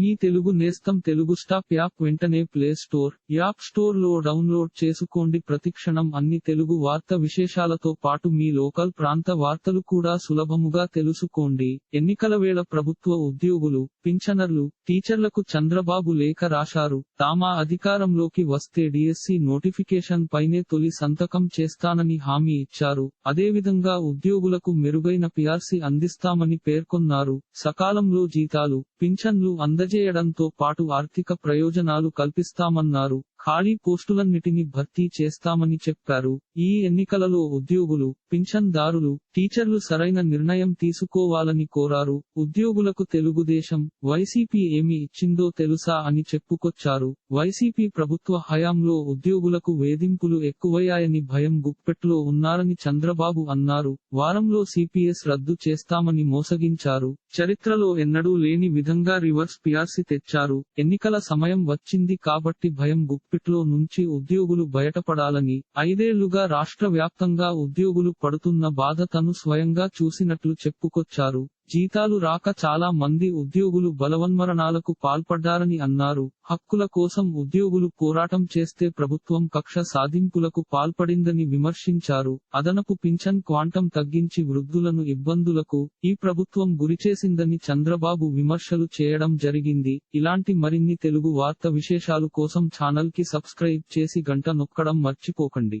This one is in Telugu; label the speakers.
Speaker 1: మీ తెలుగు నేస్తం తెలుగు స్టాప్ యాప్ వెంటనే ప్లే స్టోర్ యాప్ స్టోర్లో డౌన్లోడ్ చేసుకోండి. ప్రతిక్షణం అన్ని తెలుగు వార్త విశేషాలతో పాటు మీ లోకల్ ప్రాంత వార్తలు కూడా సులభముగా తెలుసుకోండి. ఎన్నికల వేళ ప్రభుత్వ ఉద్యోగులు పింఛనర్లు టీచర్లకు చంద్రబాబు లేఖ రాశారు. తామా అధికారంలోకి వస్తే డిఎస్సి నోటిఫికేషన్ పైనే తొలి సంతకం చేస్తానని హామీ ఇచ్చారు. అదేవిధంగా ఉద్యోగులకు మెరుగైన పిఆర్సి అందిస్తామని పేర్కొన్నారు. సకాలంలో జీతాలు పింఛన్లు అందజేయడంతో పాటు ఆర్థిక ప్రయోజనాలు కల్పిస్తామన్నారు. ఖాళీ పోస్టులన్నిటిని భర్తీ చేస్తామని చెప్పారు. ఈ ఎన్నికలలో ఉద్యోగులు పింఛన్దారులు టీచర్లు సరైన నిర్ణయం తీసుకోవాలని కోరారు. ఉద్యోగులకు తెలుగుదేశం వైసీపీ ఏమి ఇచ్చిందో తెలుసా అని చెప్పుకొచ్చారు. వైసీపీ ప్రభుత్వ హయాంలో ఉద్యోగులకు వేధింపులు ఎక్కువయ్యాయని భయం గుప్పెట్లో ఉన్నారని చంద్రబాబు అన్నారు. వారంలో సిపిఎస్ రద్దు చేస్తామని మోసగించారు. చరిత్రలో ఎన్నడూ లేని విధంగా రివర్స్ పిఆర్సి తెచ్చారు. ఎన్నికల సమయం వచ్చింది కాబట్టి భయం గుప్పిట్లో నుంచి ఉద్యోగులు బయటపడాలని ఐదేళ్ళుగా రాష్ట్ర వ్యాప్తంగా ఉద్యోగులు పడుతున్న బాధ తను స్వయంగా చూసినట్లు చెప్పుకొచ్చారు. జీతాలు రాక చాలా మంది ఉద్యోగులు బలవన్మరణాలకు పాల్పడ్డారని అన్నారు. హక్కుల కోసం ఉద్యోగులు పోరాటం చేస్తే ప్రభుత్వం కక్ష సాధింపులకు పాల్పడిందని విమర్శించారు. అదనపు పింఛన్ క్వాంటం తగ్గించి వృద్ధులను ఇబ్బందులకు ఈ ప్రభుత్వం గురిచేసిందని చంద్రబాబు విమర్శలు చేయడం జరిగింది. ఇలాంటి మరిన్ని తెలుగు వార్త విశేషాలు కోసం ఛానల్కి సబ్స్క్రైబ్ చేసి గంట నొక్కడం మర్చిపోకండి.